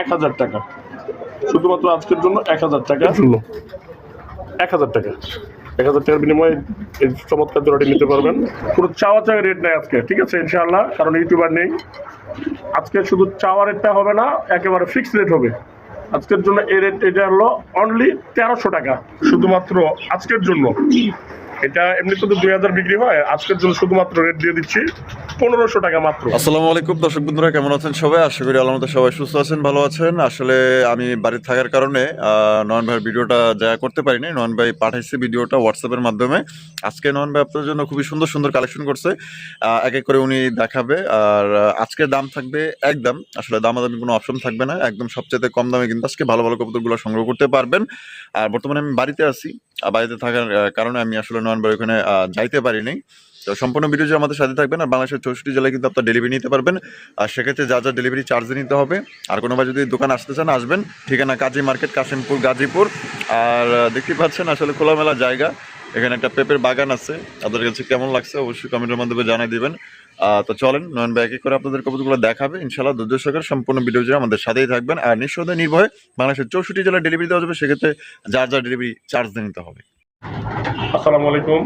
এক হাজার টাকা। শুধুমাত্র আজকের জন্য এক হাজার টাকা। জন্য এক হাজার টাকা। এক হাজার টাকার বিনিময়ে এই চমৎকার জোড়াটি নিতে পারবেন। কোনো চাওয়া চাওয়া রেট নেই আজকে ঠিক আছে? ইনশাআল্লাহ কারণ ইউটিউবার নেই। আজকে শুধু চাওয়া রেটটা হবে না একেবারে ফিক্সড রেট হবে। আজকের জন্য এই রেট এটা হলো অনলি তেরোশো টাকা। শুধুমাত্র আজকের জন্য। এটা এমনিতে তো দুই হাজার বিক্রি হয়। আজকের জন্য শুধুমাত্র রেট দিয়ে দিচ্ছি পনেরোশো টাকা মাত্র। আসসালামু আলাইকুম দর্শক বন্ধুরা, কেমন আছেন সবাই? আশা করি আল্লাহ সবাই সুস্থ আছেন, ভালো আছেন। আসলে আমি বাড়িতে থাকার কারণে নয়ন ভাইয়ের ভিডিওটা যা করতে পারিনি। নয়ন ভাই পাঠাইছে ভিডিওটা হোয়াটসঅ্যাপের মাধ্যমে। আজকে নয়ন ভাই আপনার জন্য খুবই সুন্দর সুন্দর কালেকশন করছে। এক এক করে উনি দেখাবে। আর আজকের দাম থাকবে একদম। আসলে দামাদামি কোনো অপশন থাকবে না। একদম সবচেয়ে কম দামে কিন্তু আজকে ভালো ভালো কবুতরগুলো সংগ্রহ করতে পারবেন। আর বর্তমানে আমি বাড়িতে আছি। বাড়িতে থাকার কারণে আমি আসলে নয়ন ভাই ওখানে যাইতে পারিনি। তো সম্পূর্ণ ভিডিও যে আমাদের সাথে থাকবেন আর বাংলাদেশের চৌষট্টি জেলায় কিন্তু আপনার ডেলিভারি নিতে পারবেন। আর সেক্ষেত্রে যা যা ডেলিভারি চার্জ নিতে হবে, আর কোনো ভাই যদি দোকান আসতে চান, আসবেন। ঠিকানা কাজী মার্কেট, কাশিমপুর, গাজীপুর। আর দেখতে পাচ্ছেন আসলে খোলামেলা জায়গা। এখানে একটা পেঁপের বাগান আছে। আপনাদের কাছে কেমন লাগছে অবশ্যই কমেন্টের মাধ্যমে জানিয়ে দিবেন। তো চলেন, নয়ন ব্যাগে করে আপনাদের কবুতরগুলো দেখাবে। ইনশাল্লাহ দুর্য সরকার সম্পূর্ণ ভিডিও জুড়ে আমাদের সাথেই থাকবেন। আর নিঃসন্দেহে নির্ভয়ে বাংলাদেশের চৌষট্টি জেলায় ডেলিভারি দেওয়া যাবে, সেক্ষেত্রে যার যার ডেলিভারি চার্জ নিতে হবে। আসসালামু আলাইকুম।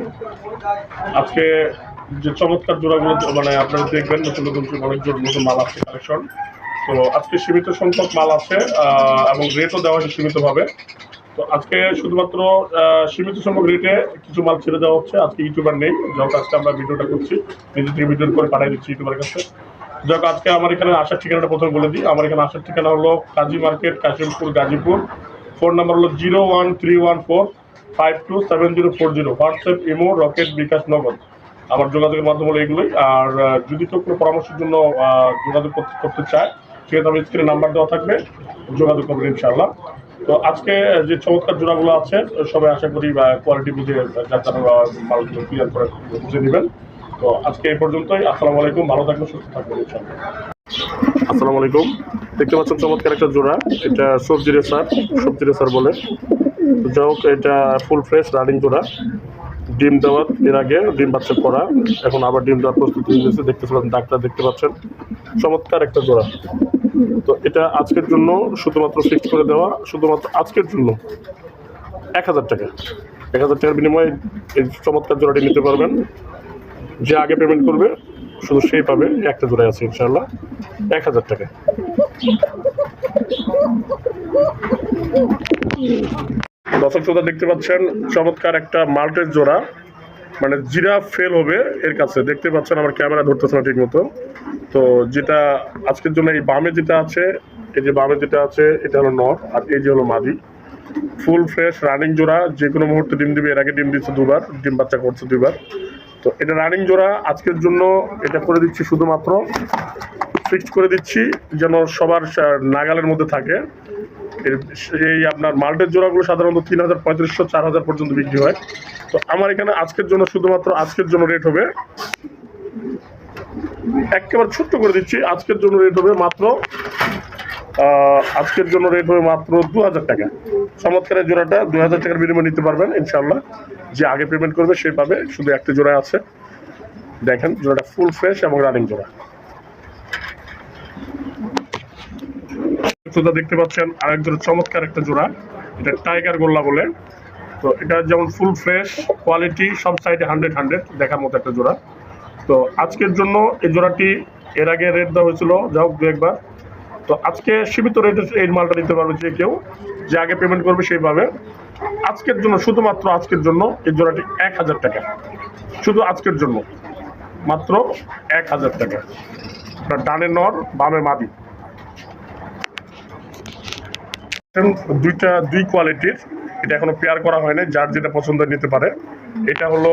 আজকে যে চমৎকার জোড়াগুলো মানে আপনারা দেখবেন নতুন নতুন অনেক জোর নতুন মাল আছে কালেকশন তো আজকে সীমিত সংখ্যক মাল আছে এবং রেটও দেওয়া হয়েছে সীমিতভাবে। তো আজকে শুধুমাত্র সীমিত সংখ্যক রেটে কিছু মাল ছেড়ে দেওয়া হচ্ছে। আজকে ইউটিউবার নেই। যখন আজকে আমরা ভিডিওটা করছি। নিজে থেকে ভিডিও করে পাঠিয়ে দিচ্ছি ইউটিউবের কাছে। যাক আজকে আমার এখানে আসার ঠিকানাটা প্রথমে বলে দিই। আমার এখানে আসার ঠিকানা হলো Kazi market, Kashimpur, Gazipur. Phone number হলো zero one three one four five two seven zero four zero. WhatsApp, imo, Rocket, bKash, Nagad. আমার যোগাযোগের মাধ্যম হলো এগুলোই আর যদি কেউ কোনো পরামর্শের জন্য যোগাযোগ করতে চায়, সেক্ষেত্রে আমি স্ক্রিনে নাম্বার দেওয়া থাকবে। যোগাযোগ করবেন ইনশাআল্লাহ। তো আজকে যে চমৎকার জোড়াগুলো আছে, সবাই আশা করি কোয়ালিটি বুঝে মালগুলো ক্লিয়ার করে বুঝে নেবেন। তো আজকে এই পর্যন্তই। আসসালামু আলাইকুম। ভালো থাকবেন, সুস্থ থাকবেন আসসালামু আলাইকুম। দেখতে পাচ্ছেন চমৎকার একটা জোড়া। এটা সবজি রেসার সবজি রেসার বলে। যাই হোক, এটা ফুল ফ্রেশ রানিং জোড়া। ডিম দেওয়ার এর আগে ডিম বাচ্চা করা। এখন আবার ডিম দেওয়ার প্রস্তুতি নিয়েছে। দেখতে পাচ্ছেন ডাক্তার দেখতে পাচ্ছেন। চমৎকার একটা জোড়া। তো এটা আজকের জন্য শুধুমাত্র ফিক্স করে দেওয়া, শুধুমাত্র আজকের জন্য। এক হাজার টাকা। এক হাজার টাকার বিনিময়ে এই চমৎকার জোড়াটি নিতে পারবেন। যে আগে পেমেন্ট করবে, শুধু সেই পাবে, একটা জোড়ায় আছে ইনশাল্লাহ এক হাজার টাকা। দর্শক শ্রোতা দেখতে পাচ্ছেন, চমৎকার একটা মাল্টের জোড়া। মানে জিরা ফেল হবে এর কাছে। দেখতে পাচ্ছেন আমার ক্যামেরা ধরতেছে না ঠিক মতো তো যেটা আজকের জন্য এই বামে যেটা আছে, এই যে বামে যেটা আছে, এটা হলো নর আর এই যে হলো মাদি। ফুল ফ্রেশ রানিং জোড়া যে কোনো মুহূর্তে ডিম দিবে, এর আগে ডিম দিচ্ছে দুবার, ডিম বাচ্চা করছে দুবার তো এটা রানিং জোড়া, আজকের জন্য এটা করে দিচ্ছি শুধুমাত্র। ফিক্সড করে দিচ্ছি, যেন সবার নাগালের মধ্যে থাকে। এই আপনার মাল্টের জোড়াগুলো সাধারণত তিন হাজার, পঁয়ত্রিশশো, চার হাজার পর্যন্ত বিক্রি হয়। তো আমার এখানে আজকের জন্য শুধুমাত্র আজকের জন্য রেট হবে। একেবারে ছোট্ট করে দিচ্ছি, আজকের জন্য রেট হবে মাত্র আজকের জন্য রেট হবে মাত্র দু হাজার টাকা। চমৎকারের জোড়াটা, দু হাজার টাকার বিনিময়ে নিতে পারবেন ইনশাল্লাহ যে আগে পেমেন্ট করবে, সে পাবে, শুধু একটা জোড়া আছে। দেখেন, জোড়াটা ফুল ফ্রেশ এবং রানিং জোড়া। দেখতে পাচ্ছেন আরেক জোড়া চমৎকার একটা জোড়া, এটা টাইগার গোল্লা বলে। তো এটা যেমন ফুল ফ্রেশ কোয়ালিটি সব সাইডে হান্ড্রেড হান্ড্রেড দেখার মতো একটা জোড়া। তো আজকের জন্য এই জোড়াটি এর আগে রেট দেওয়া হয়েছিল, যা হোক দু একবার। তো আজকে সীমিত রেটে এই মালটা নিতে পারবে যে কেউ, যে আগে পেমেন্ট করবে সেইভাবে। আজকের জন্য, শুধুমাত্র আজকের জন্য এই জোড়াটি এক হাজার টাকা। শুধু আজকের জন্য। মাত্র এক হাজার টাকা। ডানে নর, বামে মাদি। দুইটা, দুই কোয়ালিটির এটা এখনও পেয়ার করা হয়নি, যার যেটা পছন্দ নিতে পারে। এটা হলো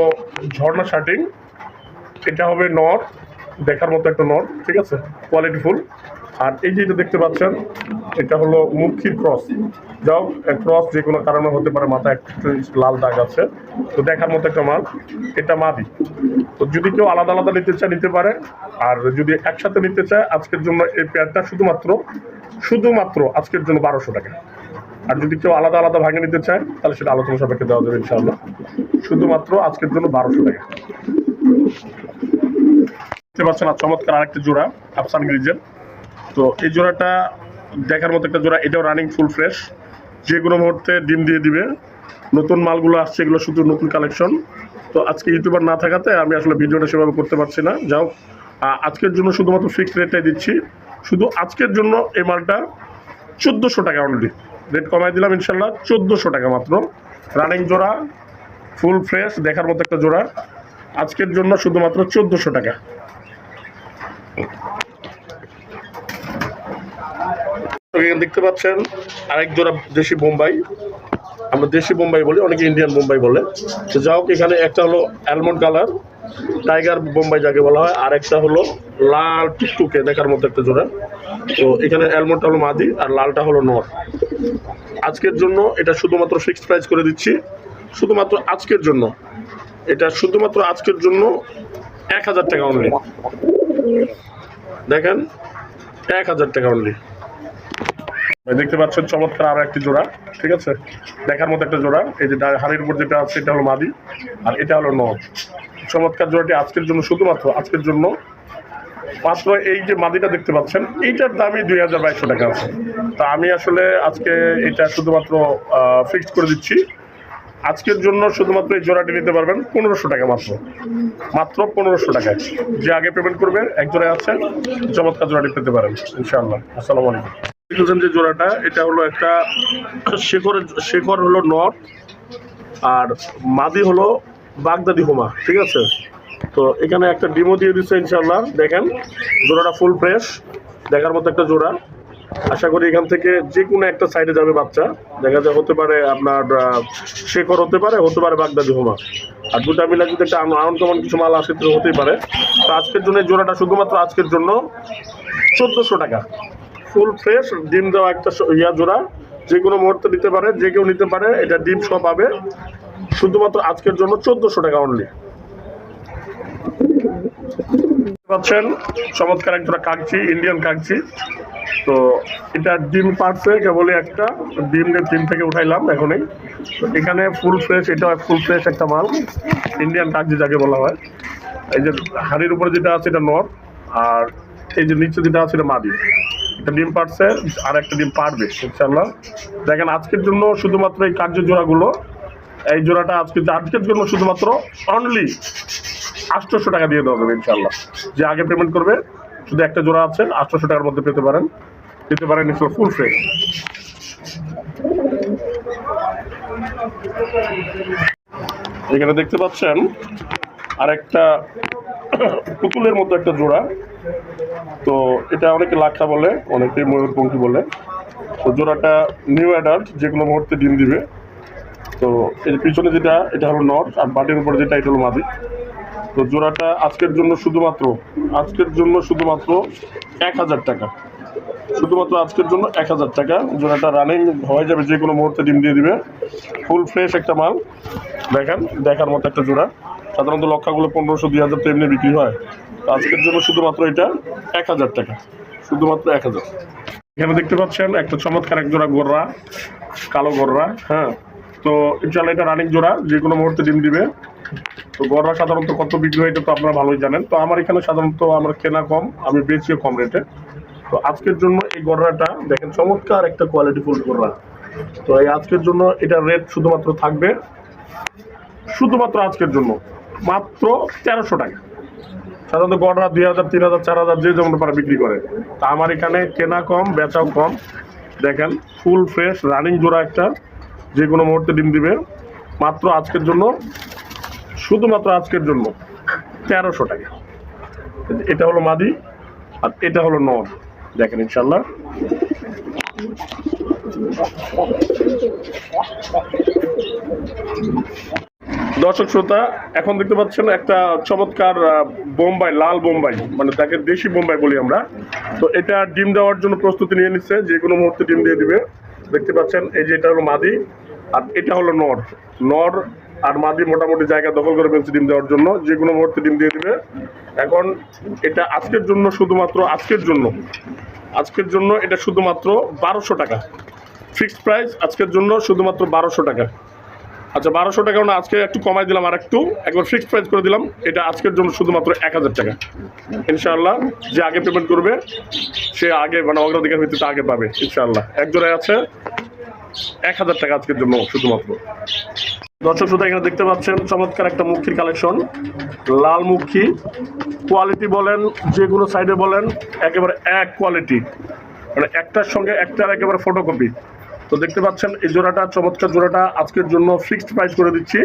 ঝর্ণা শার্টিং, এটা হবে নর, দেখার মতো একটা নর, ঠিক আছে? কোয়ালিটি ফুল আর এই যে এটা দেখতে পাচ্ছেন, এটা হলো মুখির ক্রস যাও ক্রস যে কোনো কারণে হতে পারে, মাথায় একটু লাল দাগ আছে। তো দেখার মতো একটা মাল। এটা মাদি। তো যদি কেউ আলাদা আলাদা নিতে চায়, নিতে পারে। আর যদি একসাথে নিতে চায়, আজকের জন্য এই পেয়ারটা শুধুমাত্র শুধুমাত্র আজকের জন্য বারোশো টাকা। আর যদি কেউ আলাদা আলাদা ভাঙে নিতে চায়, তাহলে সেটা আলোচনা সাপেক্ষে দেওয়া যাবে ইনশাআল্লাহ। শুধুমাত্র আজকের জন্য বারোশো টাকা। দেখতে পাচ্ছেন আর চমৎকার আরেকটা জোড়া আফসান গ্রিজের তো এই জোড়াটা দেখার মতো একটা জোড়া, এটাও রানিং ফুল ফ্রেশ যে কোনো মুহূর্তে ডিম দিয়ে দিবে। নতুন মালগুলো আসছে, এগুলো শুধু নতুন কালেকশন তো আজকে ইউটিউবার না থাকাতে আমি আসলে ভিডিওটা সেভাবে করতে পারছি না। যাও আজকের জন্য শুধুমাত্র ফিক্সড রেটটাই দিচ্ছি। শুধু আজকের জন্য এই মালটা চোদ্দোশো টাকা অনলি রেট কমাই দিলাম ইনশাল্লাহ, চোদ্দোশো টাকা মাত্র। রানিং জোড়া ফুল ফ্রেশ দেখার মতো একটা জোড়া। আজকের জন্য শুধুমাত্র চোদ্দোশো টাকা। দেখতে পাচ্ছেন, আরেক জোড়া দেশি বোম্বাই। আমরা দেশি বোম্বাই বলি, অনেকে ইন্ডিয়ান বোম্বাই বলে। তো হোক, এখানে একটা হলো অ্যালমন্ড কালার টাইগার বোম্বাই যাকে বলা হয় আর একটা হলো লাল টুকটুকে, দেখার মতো একটা জোড়া তো এখানে অ্যালমন্ডটা হলো মাদি, আর লালটা হলো নর। আজকের জন্য এটা শুধুমাত্র ফিক্সড প্রাইস করে দিচ্ছি। শুধুমাত্র আজকের জন্য। এটা শুধুমাত্র আজকের জন্য এক হাজার টাকা অনলি দেখেন, এক হাজার টাকা অনলি দেখতে পাচ্ছেন চমৎকার আরও একটি জোড়া, ঠিক আছে? দেখার মতো একটা জোড়া। এই যে হাড়ির উপর যেটা আছে, এটা হলো মাদি, আর এটা হলো নর। চমৎকার জোড়াটি আজকের জন্য, শুধুমাত্র আজকের জন্য। মাত্র এই যে মাদিটা দেখতে পাচ্ছেন, এইটার দামই দুই হাজার বাইশশো টাকা আছে। তা আমি আসলে আজকে এটা শুধুমাত্র ফিক্সড করে দিচ্ছি। আজকের জন্য শুধুমাত্র এই জোড়াটি নিতে পারবেন পনেরোশো টাকা মাত্র। মাত্র পনেরোশো টাকায়। যে আগে পেমেন্ট করবে, এক জোড়ায় আছে, চমৎকার জোড়াটি পেতে পারেন, ইনশাআল্লাহ। আসসালামু আলাইকুম। যে জোড়াটা, এটা হলো একটা শেখর শেখর হলো নর্থ আর মাদি হলো বাগদাদি হোমা, ঠিক আছে? তো এখানে একটা ডিমো দিয়ে দিচ্ছে ইনশাল্লাহ দেখেন, জোড়াটা ফুল ফ্রেশ দেখার মতো একটা জোড়া। আশা করি এখান থেকে যে কোনো একটা সাইডে যাবে বাচ্চা। দেখা যায় হতে পারে আপনার শেখর হতে পারে হতে পারে বাগদাদি হোমা। আর দুটা মিলা যদি একটা আনকমন কিছু মাল আসে, তো হতেই পারে। তো আজকের জন্য জোড়াটা শুধুমাত্র আজকের জন্য চোদ্দোশো টাকা। ফুল ফ্রেশ ডিম দেওয়া একটা ইয়া জোড়া। যে কোনো মুহূর্তে নিতে পারে, যে কেউ নিতে পারে, এটা ডিম সব পাবে। শুধুমাত্র আজকের জন্য চোদ্দোশো টাকা অনলি পাচ্ছেন, চমৎকার এক জোড়া কাগজি ইন্ডিয়ান কাগজি। তো এটা ডিম পারছে কেবলই একটা। ডিম ডিম থেকে উঠাইলাম এখনই। এখানে ফুল ফ্রেশ এটা ফুল ফ্রেশ একটা মাল। ইন্ডিয়ান কাগজি যাকে বলা হয়। এই যে হাড়ির উপরে যেটা আছে এটা নর, আর এই যে নিচে যেটা আছে এটা মাদি। একটা ডিম পারছে, আর একটা ডিম পারবে ইনশাল্লাহ দেখেন, আজকের জন্য শুধুমাত্র এই কার্য জোড়াগুলো এই জোড়াটা আজকে আজকের জন্য শুধুমাত্র অনলি আটশোশো টাকা দিয়ে দেওয়া যাবে ইনশাল্লাহ যে আগে পেমেন্ট করবে, শুধু একটা জোড়া আছে, আটশোশো টাকার মধ্যে পেতে পারেন। পেতে পারেন ফুল ফ্রেশ এখানে দেখতে পাচ্ছেন আর একটা পুতুলের মতো একটা জোড়া। তো এটা অনেকে লাক্ষা বলে, অনেকে ময়ূরপঙ্খী বলে। তো জোড়াটা নিউ অ্যাডাল্ট যেগুলো মুহূর্তে ডিম দিবে। তো এর পিছনে যেটা, এটা হলো নর আর বাটির উপরে যেটা এটা হলো মাদি। তো জোড়াটা আজকের জন্য শুধুমাত্র, আজকের জন্য শুধুমাত্র এক হাজার টাকা। শুধুমাত্র আজকের জন্য এক হাজার টাকা। জোড়াটা রানিং হয়ে যাবে যে কোনো মুহূর্তে ডিম দিয়ে দিবে। ফুল ফ্রেশ একটা মাল। দেখেন, দেখার মতো একটা জোড়া। সাধারণত লক্ষাগুলো পনেরোশো, দুই হাজার তো এমনি বিক্রি হয়। তো আজকের জন্য শুধুমাত্র এটা এক হাজার টাকা। শুধুমাত্র এক হাজার। এখানে দেখতে পাচ্ছেন একটা চমৎকার এক জোড়া গোররা, কালো গোররা হ্যাঁ। তো ইনশাল্লাহ এটা রানিং জোড়া, যে কোনো মুহূর্তে ডিম দিবে। তো গররা সাধারণত কত বিক্রি হয় এটা তো আপনারা ভালোই জানেন। তো আমার এখানে সাধারণত আমার কেনা কম, আমি বেচিও কম রেটে তো আজকের জন্য এই গররাটা, দেখেন চমৎকার একটা কোয়ালিটি ফুল গররা। তো এই আজকের জন্য এটা রেট শুধুমাত্র থাকবে, শুধুমাত্র আজকের জন্য। মাত্র তেরোশো টাকা। সাধারণত গড়রা দুই হাজার, তিন হাজার, চার হাজার যে যেমন পারে বিক্রি করে। তা আমার এখানে কেনা কম, বেচাও কম। দেখেন ফুল ফ্রেশ রানিং জোড়া একটা। যে কোনো মুহূর্তে ডিম দিবে। মাত্র আজকের জন্য, শুধুমাত্র আজকের জন্য তেরোশো টাকা। এটা হলো মাদি, আর এটা হলো নর দেখেন ইনশাল্লাহ দর্শক শ্রোতা, এখন দেখতে পাচ্ছেন একটা চমৎকার বোম্বাই, লাল বোম্বাই মানে তাকে দেশি বোম্বাই বলি আমরা। তো এটা ডিম দেওয়ার জন্য প্রস্তুতি নিয়ে নিচ্ছে, যে কোনো মুহূর্তে ডিম দিয়ে দিবে। দেখতে পাচ্ছেন, এই যে এটা হলো মাদি। আর এটা হলো নর। নর আর মাদি মোটামুটি জায়গা দখল করে ফেলছে ডিম দেওয়ার জন্য। যে কোনো মুহূর্তে ডিম দিয়ে দেবে। এখন এটা আজকের জন্য শুধুমাত্র আজকের জন্য। আজকের জন্য এটা শুধুমাত্র বারোশো টাকা। ফিক্সড প্রাইস আজকের জন্য শুধুমাত্র বারোশো টাকা। আচ্ছা বারোশো টাকা না, আজকে একটু কমাই দিলাম আর একটু একবার ফিক্সড প্রাইস করে দিলাম। এটা আজকের জন্য শুধুমাত্র এক হাজার টাকা। ইনশাআল্লাহ, যে আগে পেমেন্ট করবে, সে আগে মানে অগ্রাধিকার ভিত্তিতে আগে পাবে, ইনশাআল্লাহ। এক জোড়ায় আছে এক হাজার টাকা আজকের জন্য শুধুমাত্র। দর্শক শ্রোতা, এখানে দেখতে পাচ্ছেন চমৎকার একটা মুখির কালেকশন। লাল মুখী কোয়ালিটি বলেন, যে কোনো সাইডে বলেন, একেবারে এক কোয়ালিটি মানে একটার সঙ্গে একটার একেবারে ফটোকপি তো দেখতে পাচ্ছেন এই জোড়াটা, চমৎকার জোড়াটা আজকের জন্য ফিক্সড প্রাইস করে দিচ্ছি।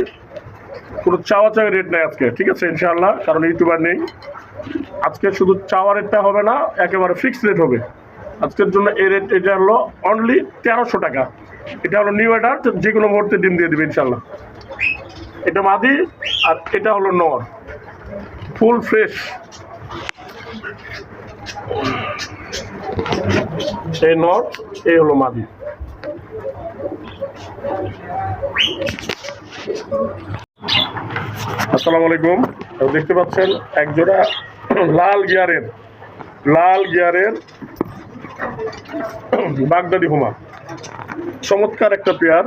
কোনো চাওয়া চাওয়া রেট নেই আজকে, ঠিক আছে, ইনশাআল্লাহ, কারণ ইউটিউবার নেই। আজকে শুধু চাওয়া রেটটা হবে না, একেবারে ফিক্সড রেট হবে। আজকের জন্য এই রেট এটা হলো অনলি তেরোশো টাকা। এটা হলো নিউ অর্ডার যে কোনো মুহূর্তে ডিম দিয়ে দেবে ইনশাল্লাহ এটা মাদি আর এটা হলো নর। Full fresh. এই নর, এই হলো মাদি। আসসালামু আলাইকুম। দেখতে পাচ্ছেন এক জোড়া লাল গিয়ারের লাল গিয়ারের বাগদাদি হুমা। চমৎকার একটা পেয়ার।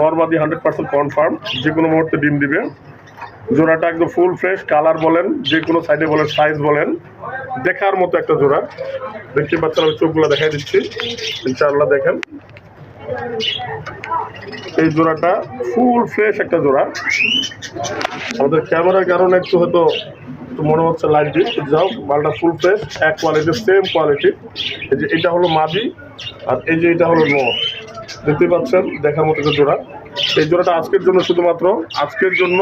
নর্মাদি হান্ড্রেড পার্সেন্ট কনফার্ম যে কোনো মুহূর্তে ডিম দিবে। জোড়াটা একদম ফুল ফ্রেশ কালার বলেন যে কোনো সাইডে বলেন সাইজ বলেন, দেখার মতো একটা জোড়া। দেখতে পাচ্ছেন, আমি চোখগুলো দেখাই দিচ্ছি। ইনশাআল্লাহ দেখেন। এই জোড়াটা ফুল ফ্রেশ একটা জোড়া। আমাদের ক্যামেরার কারণে একটু হয়তো মনে হচ্ছে লাইট দিয়ে যাও মালটা ফুল ফ্রেশ এক কোয়ালিটি সেম কোয়ালিটি এই যে এটা হলো মাদি। আর এই যে এটা হলো নো দেখতে পাচ্ছেন দেখার মতো জোড়া। এই জোড়াটা আজকের জন্য শুধুমাত্র, আজকের জন্য,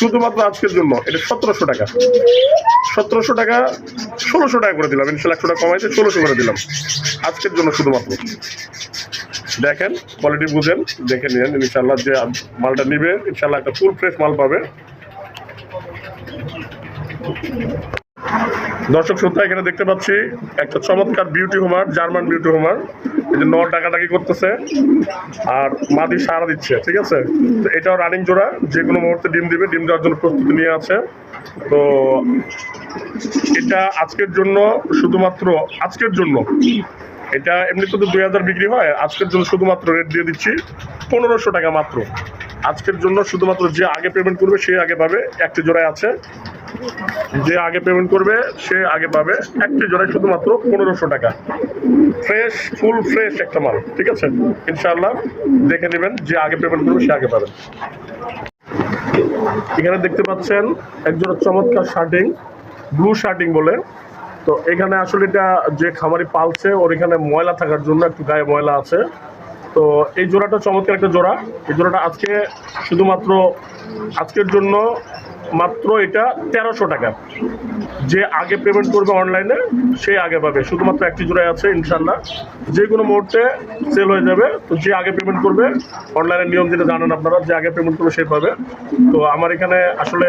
শুধুমাত্র আজকের জন্য, এটা সতেরোশো টাকা। সতেরোশো টাকা, ষোলোশো টাকা করে দিলাম, ইনশাল্লাহ একশো টাকা কমাইতে ষোলোশো করে দিলাম। আজকের জন্য শুধুমাত্র। দেখেন কোয়ালিটি বুঝেন, দেখে নিন ইনশাল্লাহ যে মালটা নিবে, ইনশাল্লাহ একটা ফুল ফ্রেশ মাল পাবে। দর্শক শ্রোতা, এখানে দেখতে পাচ্ছি একটা চমৎকার beauty homer German beauty homer এই যে নর ডাকাডাকি করতেছে আর মাদি সারা দিচ্ছে, ঠিক আছে? তো এটাও রানিং জোড়া, যে কোনো মুহূর্তে ডিম দিবে, ডিম দেওয়ার জন্য প্রস্তুতি নিয়ে আছে। তো এটা আজকের জন্য শুধুমাত্র, আজকের জন্য, এটা এমনিতে তো দুই হাজার বিক্রি হয়, আজকের জন্য শুধুমাত্র রেট দিয়ে দিচ্ছি পনেরোশো টাকা মাত্র। আজকের জন্য শুধুমাত্র যে আগে পেমেন্ট করবে, সে আগে পাবে, একটি জোড়ায় আছে। যে আগে পেমেন্ট করবে, সে আগে পাবে। একটি জোড়ায় শুধুমাত্র পনেরোশো টাকা। ফ্রেশ ফুল ফ্রেশ একটা মাল, ঠিক আছে? ইনশাআল্লাহ দেখে নেবেন যে আগে পেমেন্ট করবে, সে আগে পাবেন এখানে দেখতে পাচ্ছেন একজোড়া চমৎকার শার্টিং ব্লু শার্টিং বলে। তো এখানে আসলে এটা যে খামারি পালছে, ওর এখানে ময়লা থাকার জন্য একটু গায়ে ময়লা আছে। তো এই জোড়াটা চমৎকার একটা জোড়া। এই জোড়াটা আজকে শুধুমাত্র, আজকের জন্য মাত্র এটা তেরোশো টাকা। যে আগে পেমেন্ট করবে অনলাইনে সে আগে পাবে। শুধুমাত্র একটি জোড়ায় আছে ইনশাল্লাহ যে কোনো মুহূর্তে সেল হয়ে যাবে। তো যে আগে পেমেন্ট করবে অনলাইনের নিয়ম যেটা জানেন আপনারা, যে আগে পেমেন্ট করবে সে পাবে। তো আমার এখানে আসলে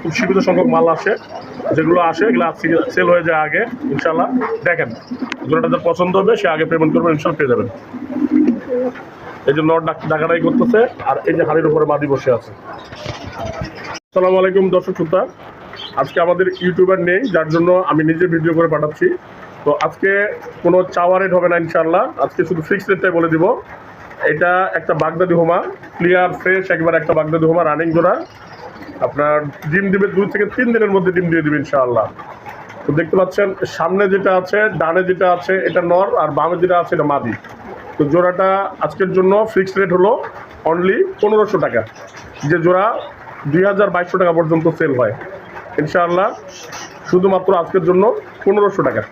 খুব সীমিত সংখ্যক মাল আসে। যেগুলো আসে, এগুলো সেল হয়ে যায় আগে ইনশাল্লাহ দেখেন, জোড়াটা যার পছন্দ হবে, সে আগে পেমেন্ট করবে ইনশাল্লাহ পেয়ে যাবেন। এই যে ডাকাটাই করতেছে, আর এই যে হাড়ির উপরে বসে আছে। আলাইকুম, দর্শক শ্রোতা। আজকে আমাদের ইউটিউবার নেই, যার জন্য আমি নিজে ভিডিও করে পাঠাচ্ছি। তো আজকে কোনো চাওয়া রেট হবে না ইনশাল্লাহ আজকে শুধু ফিক্স রেটটাই বলে দিব। এটা একটা বাগদাদি হোমা ক্লিয়ার ফ্রেশ একবার একটা বাগদাদি হোমা রানিং জোড়া আপনার ডিম দিবে দুই থেকে তিন দিনের মধ্যে ডিম দিয়ে দিবে, ইনশাআল্লাহ। তো দেখতে পাচ্ছেন, সামনে যেটা আছে, ডানে যেটা আছে, এটা নর, আর বামে যেটা আছে, এটা মাদি। তো জোড়াটা আজকের জন্য ফিক্সড রেট হলো অনলি পনেরোশো টাকা। যে জোড়া দুই হাজার বাইশশো টাকা পর্যন্ত সেল হয়। ইনশাআল্লাহ শুধুমাত্র আজকের জন্য পনেরোশো টাকা।